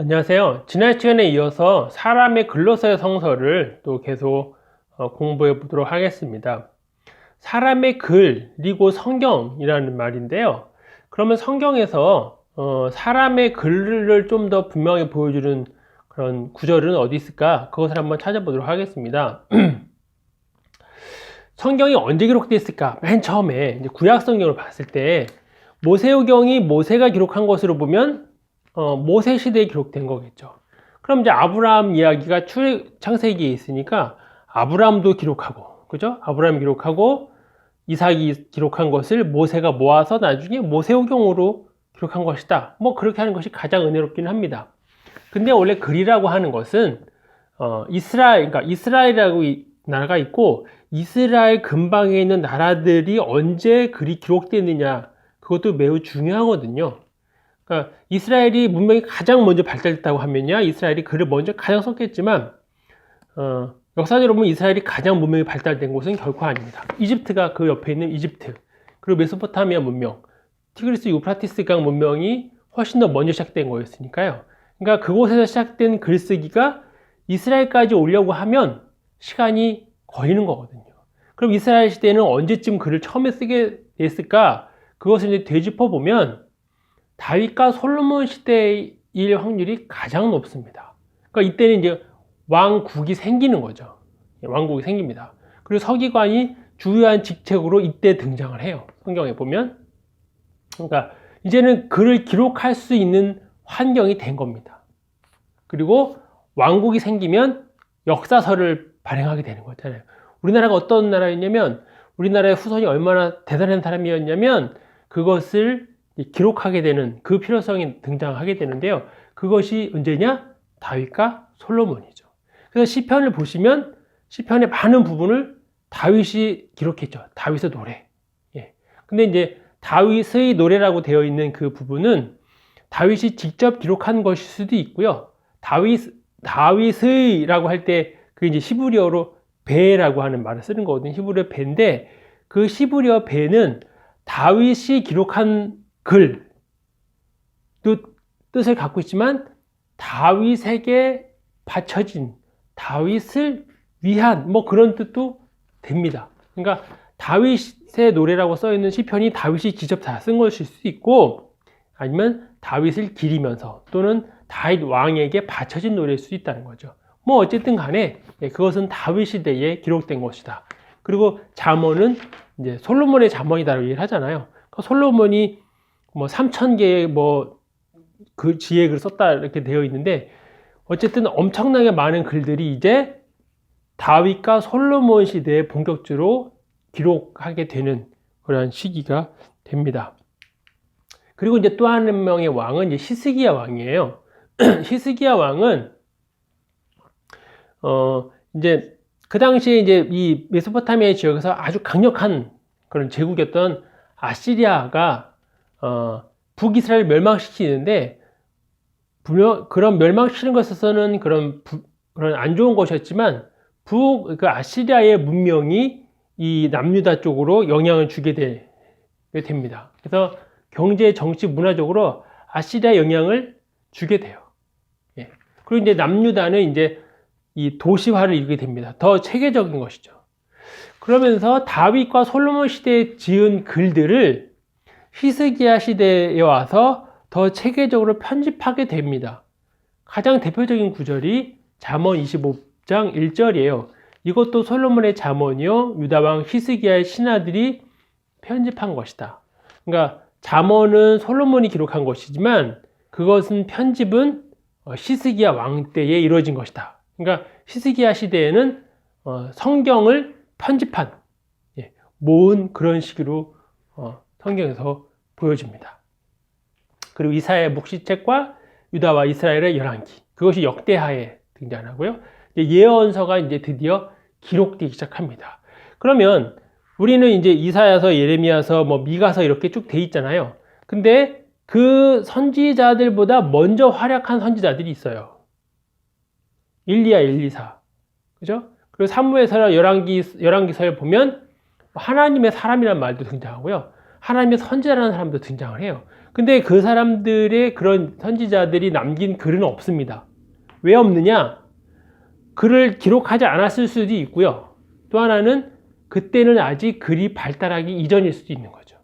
안녕하세요. 지난 시간에 이어서 사람의 글로서의 성서를 또 계속 어, 공부해 보도록 하겠습니다. 사람의 글, 그리고 성경이라는 말인데요. 그러면 성경에서 어, 사람의 글을 좀 더 분명히 보여주는 그런 구절은 어디 있을까? 그것을 한번 찾아보도록 하겠습니다. 성경이 언제 기록됐을까? 맨 처음에 구약 성경을 봤을 때 모세오경이 모세가 기록한 것으로 보면 어, 모세 시대에 기록된 거겠죠. 그럼 이제 아브라함 이야기가 출 창세기에 있으니까 아브라함도 기록하고, 그죠? 아브라함 기록하고 이삭이 기록한 것을 모세가 모아서 나중에 모세오경으로 기록한 것이다. 뭐 그렇게 하는 것이 가장 은혜롭기는 합니다. 근데 원래 글이라고 하는 것은 어, 이스라엘, 그러니까 이스라엘이라고 이 나라가 있고 이스라엘 근방에 있는 나라들이 언제 글이 기록됐느냐 그것도 매우 중요하거든요. 그러니까 이스라엘이 문명이 가장 먼저 발달했다고 하면야 이스라엘이 글을 먼저 가장 썼겠지만 어, 역사적으로 보면 이스라엘이 가장 문명이 발달된 곳은 결코 아닙니다. 이집트가 그 옆에 있는 이집트 그리고 메소포타미아 문명, 티그리스 유프라티스 강 문명이 훨씬 더 먼저 시작된 거였으니까요. 그러니까 그곳에서 시작된 글쓰기가 이스라엘까지 오려고 하면 시간이 걸리는 거거든요. 그럼 이스라엘 시대는 언제쯤 글을 처음에 쓰게 됐을까? 그것을 이제 되짚어 보면 다윗과 솔로몬 시대일 확률이 가장 높습니다. 그러니까 이때는 이제 왕국이 생기는 거죠. 예, 왕국이 생깁니다. 그리고 서기관이 주요한 직책으로 이때 등장을 해요. 성경에 보면. 그러니까 이제는 글을 기록할 수 있는 환경이 된 겁니다. 그리고 왕국이 생기면 역사서를 발행하게 되는 거잖아요. 우리나라가 어떤 나라였냐면 우리나라의 후손이 얼마나 대단한 사람이었냐면 그것을 기록하게 되는 그 필요성이 등장하게 되는데요. 그것이 언제냐? 다윗과 솔로몬이죠. 그래서 시편을 보시면 시편의 많은 부분을 다윗이 기록했죠. 다윗의 노래. 예. 근데 이제 다윗의 노래라고 되어 있는 그 부분은 다윗이 직접 기록한 것일 수도 있고요. 다윗 다윗의라고 할 때 그 이제 히브리어로 배라고 하는 말을 쓰는 거거든요. 히브리어 배인데 그 히브리어 배는 다윗이 기록한 글, 또 뜻을 갖고 있지만 다윗에게 바쳐진 다윗을 위한 뭐 그런 뜻도 됩니다. 그러니까 다윗의 노래라고 써 있는 시편이 다윗이 직접 다 쓴 것일 수도 있고 아니면 다윗을 기리면서 또는 다윗 왕에게 바쳐진 노래일 수도 있다는 거죠. 뭐 어쨌든 간에 예, 그것은 다윗 시대에 기록된 것이다. 그리고 잠언은 이제 솔로몬의 잠언이다라고 얘기를 하잖아요. 그러니까 솔로몬이 뭐 3천 개의 뭐 그 지혜 글을 썼다 이렇게 되어 있는데 어쨌든 엄청나게 많은 글들이 이제 다윗과 솔로몬 시대에 본격적으로 기록하게 되는 그런 시기가 됩니다. 그리고 이제 또 한 명의 왕은 이제 히스기야 왕이에요. 히스기야 왕은 어 이제 그 당시에 이제 이 메소포타미아 지역에서 아주 강력한 그런 제국이었던 아시리아가 어, 북이스라엘 멸망시키는데 분명 그런 멸망시키는 것에서는 그런 부, 그런 안 좋은 것이었지만 북 그 아시리아의 문명이 이 남유다 쪽으로 영향을 주게 되, 됩니다. 그래서 경제, 정치, 문화적으로 아시리아 영향을 주게 돼요. 예. 그리고 이제 남유다는 이제 이 도시화를 이루게 됩니다. 더 체계적인 것이죠. 그러면서 다윗과 솔로몬 시대에 지은 글들을 히스기야 시대에 와서 더 체계적으로 편집하게 됩니다. 가장 대표적인 구절이 잠언 25장 1절이에요. 이것도 솔로몬의 잠언이요 유다왕 히스기야의 신하들이 편집한 것이다. 그러니까 잠언은 솔로몬이 기록한 것이지만 그것은 편집은 히스기야 왕 때에 이루어진 것이다. 그러니까 히스기야 시대에는 어, 성경을 편집한 예, 모은 그런 식으로 어, 성경에서 보여집니다. 그리고 이사야의 묵시책과 유다와 이스라엘의 열왕기 그것이 역대하에 등장하고요. 예언서가 이제 드디어 기록되기 시작합니다. 그러면 우리는 이제 이사야서, 예레미야서, 뭐 미가서 이렇게 쭉 돼 있잖아요. 근데 그 선지자들보다 먼저 활약한 선지자들이 있어요. 일리야 1, 2, 4. 그죠? 그리고 사무에서 열왕기, 열왕기서에 보면 하나님의 사람이라는 말도 등장하고요. 하나님의 선지자라는 사람도 등장을 해요. 근데 그 사람들의 그런 선지자들이 남긴 글은 없습니다. 왜 없느냐? 글을 기록하지 않았을 수도 있고요. 또 하나는 그때는 아직 글이 발달하기 이전일 수도 있는 거죠.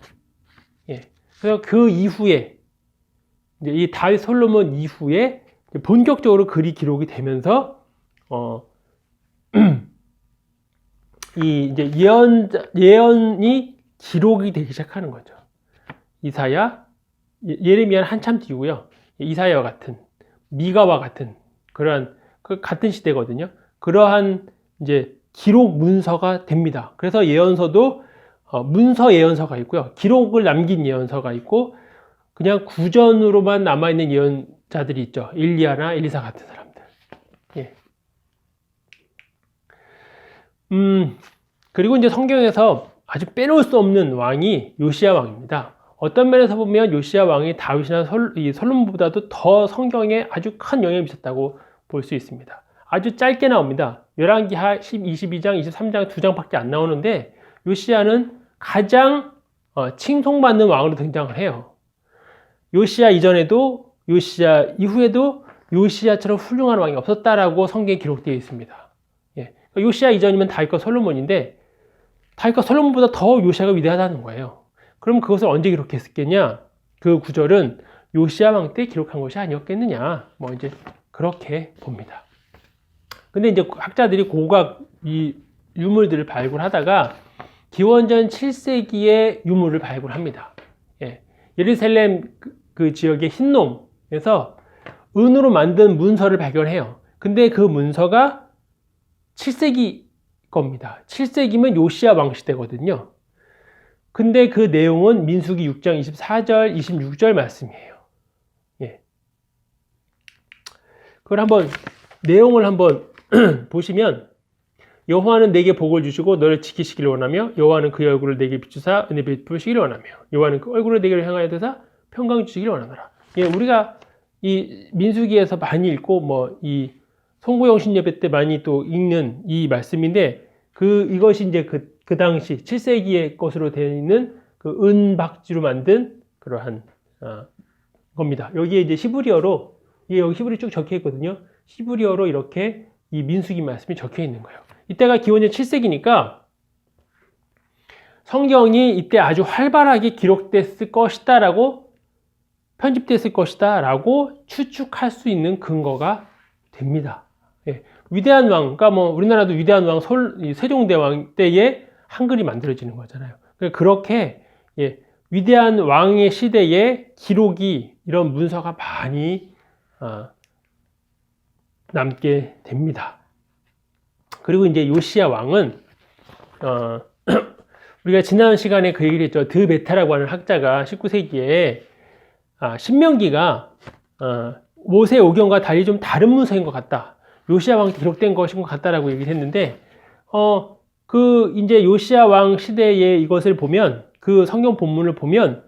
예. 그래서 그 이후에 이 다윗 솔로몬 이후에 본격적으로 글이 기록이 되면서 어, 이 이제 예언 예언이 기록이 되기 시작하는 거죠. 이사야, 예- 예레미야는 한참 뒤고요. 이사야와 같은 미가와 같은 그러한 그 같은 시대거든요. 그러한 이제 기록 문서가 됩니다. 그래서 예언서도 어, 문서 예언서가 있고요. 기록을 남긴 예언서가 있고 그냥 구전으로만 남아 있는 예언자들이 있죠. 일리아나 엘리사 같은 사람들. 예. 음, 그리고 이제 성경에서 아주 빼놓을 수 없는 왕이 요시야 왕입니다. 어떤 면에서 보면 요시야 왕이 다윗이나 솔로몬보다도 더 성경에 아주 큰 영향을 미쳤다고 볼 수 있습니다. 아주 짧게 나옵니다. 열왕기하 10, 22장, 23장 두 장밖에 안 나오는데 요시야는 가장 어, 칭송받는 왕으로 등장을 해요. 요시야 이전에도 요시야 이후에도 요시야처럼 훌륭한 왕이 없었다라고 성경에 기록되어 있습니다. 예. 요시야 이전이면 다윗과 솔로몬인데 다윗과 솔로몬보다 더 요시야가 위대하다는 거예요. 그럼 그것을 언제 기록했겠냐? 그 구절은 요시야 왕때 기록한 것이 아니었겠느냐? 뭐 이제 그렇게 봅니다. 근데 이제 학자들이 고각 이 유물들을 발굴하다가 기원전 7세기의 유물을 발굴합니다. 예. 예루살렘 그, 그 지역의 흰놈에서 은으로 만든 문서를 발견해요. 근데 그 문서가 7세기 겁니다. 7세기면 요시야 왕 시대거든요. 근데 그 내용은 민수기 6장 24절, 26절 말씀이에요. 예. 그걸 한번 내용을 한번 보시면 여호와는 내게 복을 주시고 너를 지키시기를 원하며 여호와는 그의 얼굴을 내게 비추사 은혜 베푸시기를 원하며 여호와는 그 얼굴을 내게 향하여 되사 평강 주시기를 원하노라. 예, 우리가 이 민수기에서 많이 읽고 뭐 이 송구영신 예배 때 많이 또 읽는 이 말씀인데 그 이것이 이제 그, 그 당시 7세기의 것으로 되어 있는 그 은박지로 만든 그러한 아, 겁니다. 여기에 이제 히브리어로 이게 여기 히브리 쭉 적혀 있거든요. 히브리어로 이렇게 이 민수기 말씀이 적혀 있는 거예요. 이때가 기원전 7세기니까 성경이 이때 아주 활발하게 기록됐을 것이다라고 편집됐을 것이다라고 추측할 수 있는 근거가 됩니다. 예. 위대한 왕, 그러니까 뭐 우리나라도 위대한 왕 솔, 이 세종대왕 때에 한글이 만들어지는 거잖아요. 그러니까 그렇게 예, 위대한 왕의 시대에 기록이 이런 문서가 많이 어, 남게 됩니다. 그리고 이제 요시야 왕은 어, 우리가 지난 시간에 그 얘기를 했죠. 드베타라고 하는 학자가 19세기에 아, 신명기가 어, 모세 오경과 달리 좀 다른 문서인 것 같다. 요시야 왕때 기록된 것인 것 같다라고 얘기를 했는데 어, 그 이제 요시야 왕 시대에 이것을 보면 그 성경 본문을 보면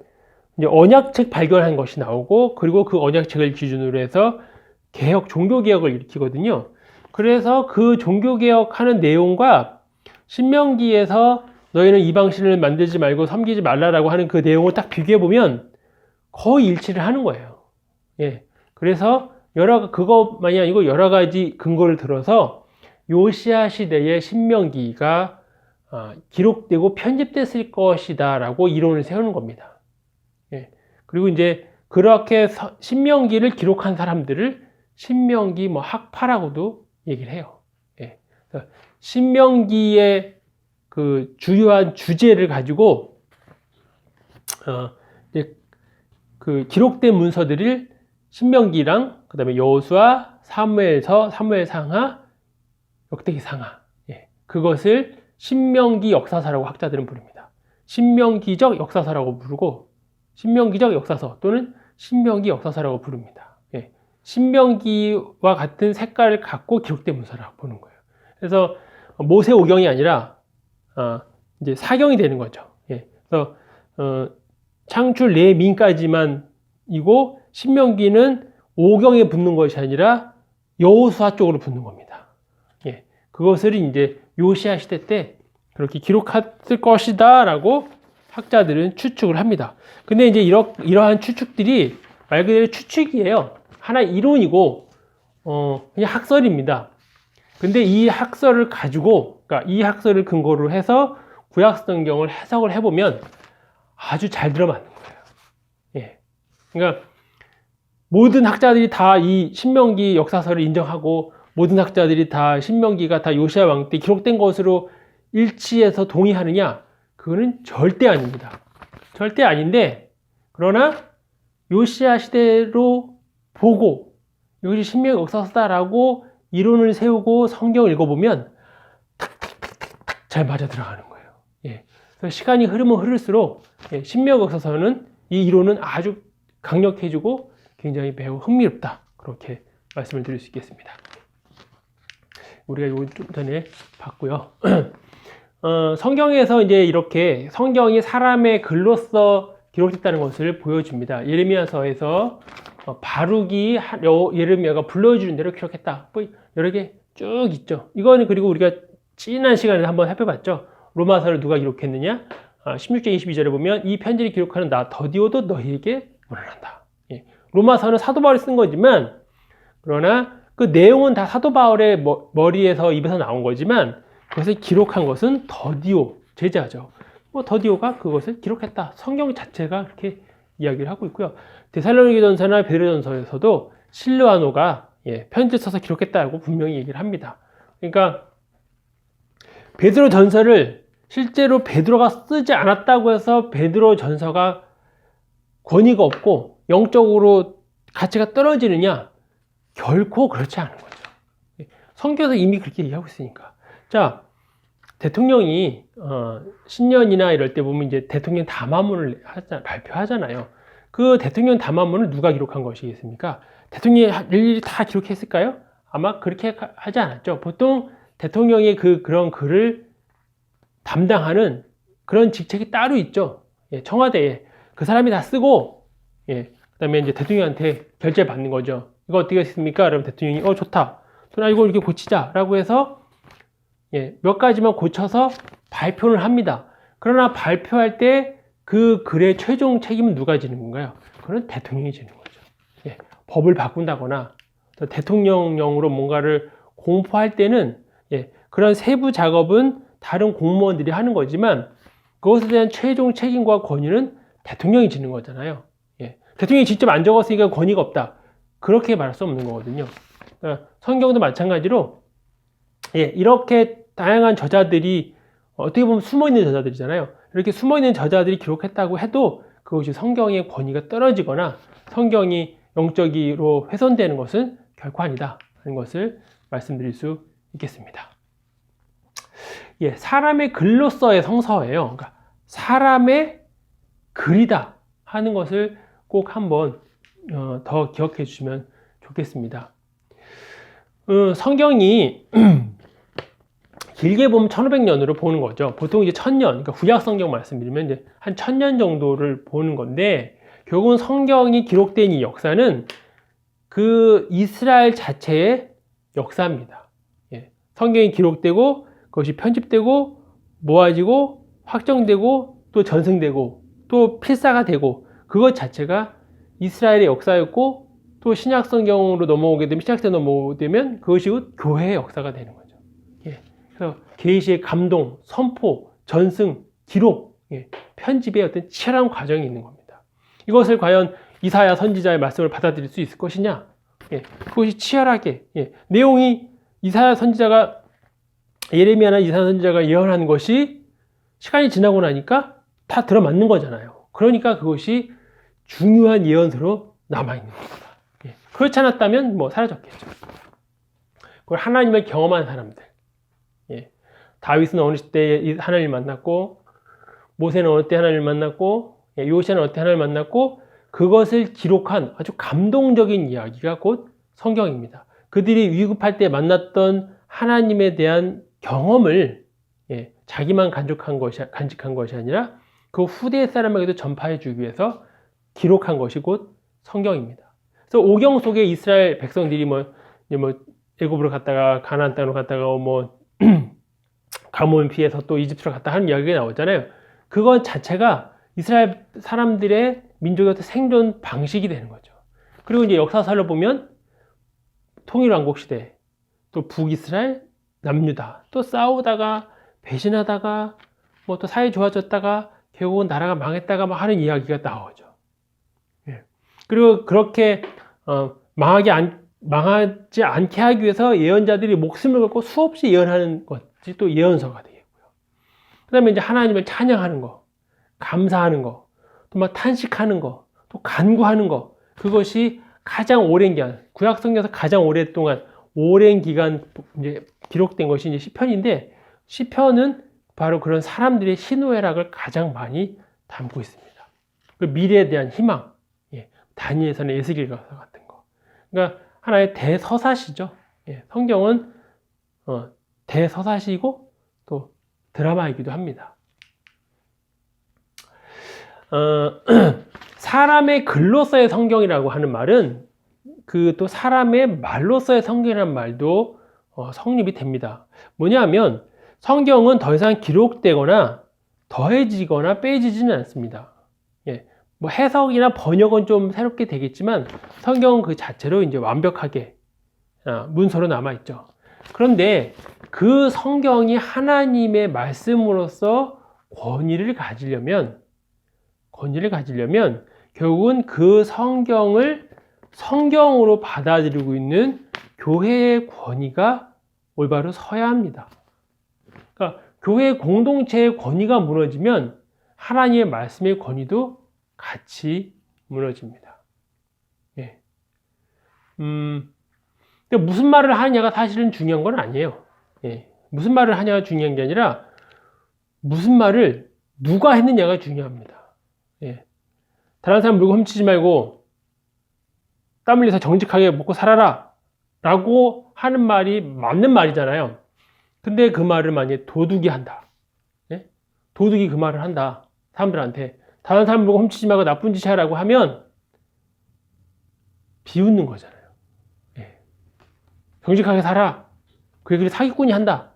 이제 언약책 발견한 것이 나오고 그리고 그 언약책을 기준으로 해서 개혁 종교 개혁을 일으키거든요. 그래서 그 종교 개혁하는 내용과 신명기에서 너희는 이방 신을 만들지 말고 섬기지 말라라고 하는 그 내용을 딱 비교해 보면 거의 일치를 하는 거예요. 예. 그래서 여러 그것만이 아니고 여러 가지 근거를 들어서 요시아 시대의 신명기가 아, 기록되고 편집됐을 것이다라고 이론을 세우는 겁니다. 예. 그리고 이제 그렇게 서- 신명기를 기록한 사람들을 신명기 뭐 학파라고도 얘기를 해요. 예. 신명기의 그 주요한 주제를 가지고 어, 그 기록된 문서들을 신명기랑 그다음에 여호수아, 사무엘서, 사무엘상하, 역대기상하 예. 그것을 신명기 역사서라고 학자들은 부릅니다. 신명기적 역사서라고 부르고 신명기적 역사서 또는 신명기 역사서라고 부릅니다. 예. 신명기와 같은 색깔을 갖고 기록된 문서라고 보는 거예요. 그래서 모세 오경이 아니라 어, 이제 사경이 되는 거죠. 예. 그래서 어, 창출 레민까지만 이고 신명기는 오경에 붙는 것이 아니라 여호수아 쪽으로 붙는 겁니다. 예. 그것을 이제 요시아 시대 때 그렇게 기록했을 것이다라고 학자들은 추측을 합니다. 근데 이제 이러, 이러한 추측들이 말 그대로 추측이에요. 하나 이론이고, 어, 그냥 학설입니다. 근데 이 학설을 가지고, 그러니까 이 학설을 근거로 해서 구약 성경을 해석을 해보면 아주 잘 들어맞는 거예요. 예. 그러니까 모든 학자들이 다 이 신명기 역사서를 인정하고 모든 학자들이 다 신명기가 다 요시아 왕 때 기록된 것으로 일치해서 동의하느냐? 그거는 절대 아닙니다. 절대 아닌데 그러나 요시아 시대로 보고 이것이 신명 역사서다라고 이론을 세우고 성경을 읽어보면 잘 맞아 들어가는 거예요. 예. 그래서 시간이 흐르면 흐를수록 예, 신명 역사서는 이 이론은 아주 강력해지고 굉장히 매우 흥미롭다. 그렇게 말씀을 드릴 수 있겠습니다. 우리가 이거 좀 전에 봤고요. 어, 성경에서 이제 이렇게 성경이 사람의 글로써 기록됐다는 것을 보여줍니다. 예레미야서에서 어, 바룩이 예레미야가 불러주는 대로 기록했다. 뭐 여러 개 쭉 있죠. 이거는 그리고 우리가 지난 시간에 한번 살펴봤죠. 로마서를 누가 기록했느냐? 아, 16장 22절에 보면 이 편지를 기록하는 나 더디오도 너희에게 물어난다. 예. 로마서는 사도 바울이 쓴 거지만 그러나 그 내용은 다 사도 바울의 머- 머리에서 입에서 나온 거지만 그것을 기록한 것은 더디오 제자죠. 뭐 더디오가 그것을 기록했다. 성경 자체가 그렇게 이야기를 하고 있고요. 데살로니게전서나 베드로전서에서도 실루아노가 예, 편지 써서 기록했다고 분명히 얘기를 합니다. 그러니까 베드로 전서를 실제로 베드로가 쓰지 않았다고 해서 베드로 전서가 권위가 없고 영적으로 가치가 떨어지느냐? 결코 그렇지 않은 거죠. 성경에서 이미 그렇게 얘기하고 있으니까. 자, 대통령이 어, 신년이나 이럴 때 보면 이제 대통령 담화문을 하자, 발표하잖아요. 그 대통령 담화문을 누가 기록한 것이겠습니까? 대통령이 하- 일일이 다 기록했을까요? 아마 그렇게 하- 하지 않았죠. 보통 대통령의 그 그런 글을 담당하는 그런 직책이 따로 있죠. 예, 청와대에 그 사람이 다 쓰고, 예, 그다음에 이제 대통령한테 결제 받는 거죠. 이거 어떻게 했습니까? 그러면 대통령이 어 좋다. 그러나 이거 이렇게 고치자라고 해서 예, 몇 가지만 고쳐서 발표를 합니다. 그러나 발표할 때 그 글의 최종 책임은 누가 지는 건가요? 그건 대통령이 지는 거죠. 예, 법을 바꾼다거나 또 대통령령으로 뭔가를 공포할 때는 예, 그런 세부 작업은 다른 공무원들이 하는 거지만 그것에 대한 최종 책임과 권위는 대통령이 지는 거잖아요. 예, 대통령이 직접 안 적었으니까 권위가 없다. 그렇게 말할 수 없는 거거든요. 그러니까 성경도 마찬가지로 예, 이렇게 다양한 저자들이 어떻게 보면 숨어 있는 저자들이잖아요. 이렇게 숨어 있는 저자들이 기록했다고 해도 그것이 성경의 권위가 떨어지거나 성경이 영적으로 훼손되는 것은 결코 아니다 하는 것을 말씀드릴 수 있겠습니다. 예, 사람의 글로서의 성서예요. 그러니까 사람의 글이다 하는 것을 꼭 한번 어, 더 기억해 주시면 좋겠습니다. 어, 성경이 길게 보면 1500년으로 보는 거죠. 보통 이제 1000년, 그러니까 구약 성경 말씀드리면 이제 한 1000년 정도를 보는 건데, 결국은 성경이 기록된 이 역사는 그 이스라엘 자체의 역사입니다. 예. 성경이 기록되고, 그것이 편집되고, 모아지고, 확정되고, 또 전승되고, 또 필사가 되고, 그것 자체가 이스라엘의 역사였고, 또 신약 성경으로 넘어오게 되면, 신약세 넘어오게 되면 그것이 곧 교회의 역사가 되는 거죠. 예. 그래서 계시의 감동, 선포, 전승, 기록, 예, 편집의 어떤 치열한 과정이 있는 겁니다. 이것을 과연 이사야 선지자의 말씀을 받아들일 수 있을 것이냐? 예, 그것이 치열하게 예, 내용이 이사야 선지자가 예레미야나 이사야 선지자가 예언한 것이 시간이 지나고 나니까 다 들어맞는 거잖아요. 그러니까 그것이 중요한 예언서로 남아 있는 겁니다. 예, 그렇지 않았다면 뭐 사라졌겠죠. 그걸 하나님을 경험한 사람들. 예. 다윗은 어느 때 하나님을 만났고 모세는 어느 때 하나님을 만났고 예, 요시아는 어느 때 하나님을 만났고 그것을 기록한 아주 감동적인 이야기가 곧 성경입니다. 그들이 위급할 때 만났던 하나님에 대한 경험을 예, 자기만 간직한 것이 간직한 것이 아니라 그 후대 사람에게도 전파해 주기 위해서 기록한 것이 곧 성경입니다. 그래서 오경 속에 이스라엘 백성들이 뭐, 뭐 애굽으로 갔다가 가나안 땅으로 갔다가 뭐 가뭄을 피해서 또 이집트로 갔다 하는 이야기가 나오잖아요. 그것 자체가 이스라엘 사람들의 민족의 생존 방식이 되는 거죠. 그리고 이제 역사서를 보면 통일왕국 시대, 또 북이스라엘, 남유다, 또 싸우다가 배신하다가 뭐 또 사이 좋아졌다가 결국은 나라가 망했다가 막 하는 이야기가 나오죠. 예. 그리고 그렇게 어, 망하게 안, 망하지 않게 하기 위해서 예언자들이 목숨을 걸고 수없이 예언하는 것이 또 예언서가 되겠고요. 그 다음에 이제 하나님을 찬양하는 거, 감사하는 거, 또 막 탄식하는 거, 또 간구하는 거, 그것이 가장 오랜 기간, 구약 성경에서 가장 오랫동안 오랜 기간 이제 기록된 것이 이제 시편인데 시편은 바로 그런 사람들의 희노애락을 가장 많이 담고 있습니다. 그 미래에 대한 희망, 예, 다니엘서는 에스겔 가서 같은 거. 그러니까 하나의 대서사시죠. 예, 성경은 어, 대서사시고 또 드라마이기도 합니다. 어, 사람의 글로서의 성경이라고 하는 말은 그 또 사람의 말로서의 성경이라는 말도 어, 성립이 됩니다. 뭐냐면 성경은 더 이상 기록되거나 더해지거나 빼지지는 않습니다. 예, 뭐 해석이나 번역은 좀 새롭게 되겠지만 성경은 그 자체로 이제 완벽하게 아, 문서로 남아 있죠. 그런데 그 성경이 하나님의 말씀으로서 권위를 가지려면 권위를 가지려면 결국은 그 성경을 성경으로 받아들이고 있는 교회의 권위가 올바로 서야 합니다. 교회 공동체의 권위가 무너지면 하나님의 말씀의 권위도 같이 무너집니다. 예. 음, 그러니까 무슨 말을 하느냐가 사실은 중요한 건 아니에요. 예. 무슨 말을 하냐가 중요한 게 아니라 무슨 말을 누가 했느냐가 중요합니다. 예. 다른 사람 물고 훔치지 말고 땀 흘려서 정직하게 먹고 살아라 라고 하는 말이 맞는 말이잖아요. 근데 그 말을 만약에 도둑이 한다. 예? 도둑이 그 말을 한다. 사람들한테. 다른 사람 보고 훔치지 말고 나쁜 짓 하라고 하면 비웃는 거잖아요. 예. 정직하게 살아. 그게 사기꾼이 한다.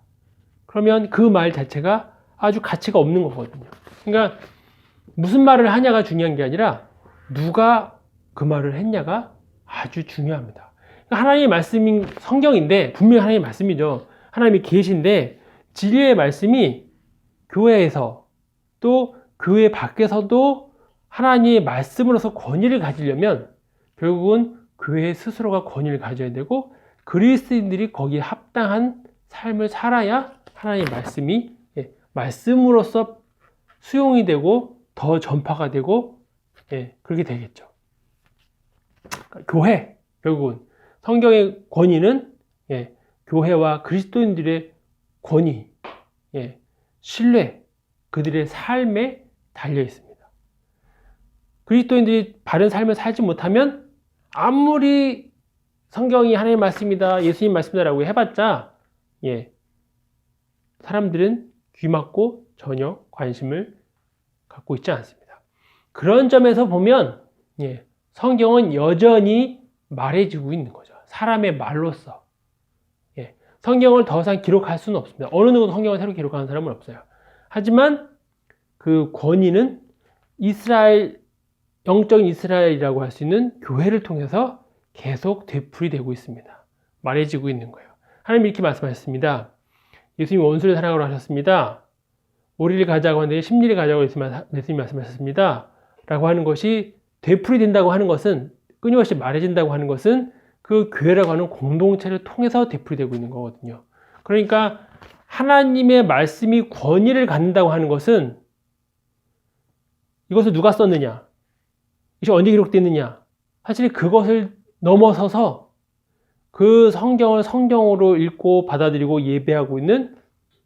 그러면 그 말 자체가 아주 가치가 없는 거거든요. 그러니까 무슨 말을 하냐가 중요한 게 아니라 누가 그 말을 했냐가 아주 중요합니다. 그러니까 하나님의 말씀인 성경인데 분명히 하나님의 말씀이죠. 하나님이 계신데 진리의 말씀이 교회에서 또 교회 밖에서도 하나님의 말씀으로서 권위를 가지려면 결국은 교회 스스로가 권위를 가져야 되고 그리스인들이 거기에 합당한 삶을 살아야 하나님의 말씀이 예, 말씀으로서 수용이 되고 더 전파가 되고 예, 그렇게 되겠죠. 그러니까 교회 결국은 성경의 권위는 예, 교회와 그리스도인들의 권위, 예, 신뢰, 그들의 삶에 달려 있습니다. 그리스도인들이 바른 삶을 살지 못하면 아무리 성경이 하나님의 말씀이다, 예수님 말씀이다라고 해봤자 예, 사람들은 귀 막고 전혀 관심을 갖고 있지 않습니다. 그런 점에서 보면 예, 성경은 여전히 말해지고 있는 거죠. 사람의 말로서. 예, 성경을 더 이상 기록할 수는 없습니다. 어느 누구도 성경을 새로 기록하는 사람은 없어요. 하지만 그 권위는 이스라엘, 영적인 이스라엘이라고 할 수 있는 교회를 통해서 계속 되풀이되고 있습니다. 말해지고 있는 거예요. 하나님 이렇게 말씀하셨습니다. 예수님이 원수를 사랑하러 하셨습니다. 오리를 가자고 하는데 심리를 가자고 예수님이 말씀하셨습니다. 라고 하는 것이 되풀이된다고 하는 것은 끊임없이 말해진다고 하는 것은 그 교회라고 하는 공동체를 통해서 되풀이되고 있는 거거든요. 그러니까 하나님의 말씀이 권위를 갖는다고 하는 것은 이것을 누가 썼느냐? 이것이 언제 기록됐느냐? 사실 그것을 넘어서서 그 성경을 성경으로 읽고 받아들이고 예배하고 있는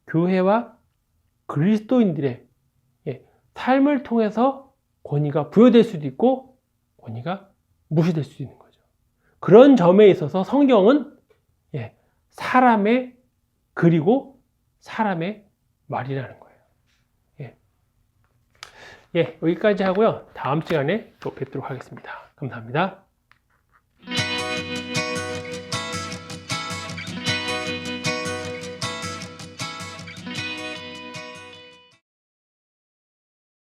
교회와 그리스도인들의 예, 삶을 통해서 권위가 부여될 수도 있고 권위가 무시될 수 있는 거죠. 그런 점에 있어서 성경은 예, 사람의 그리고 사람의 말이라는 거예요. 예. 예, 여기까지 하고요. 다음 시간에 또 뵙도록 하겠습니다. 감사합니다.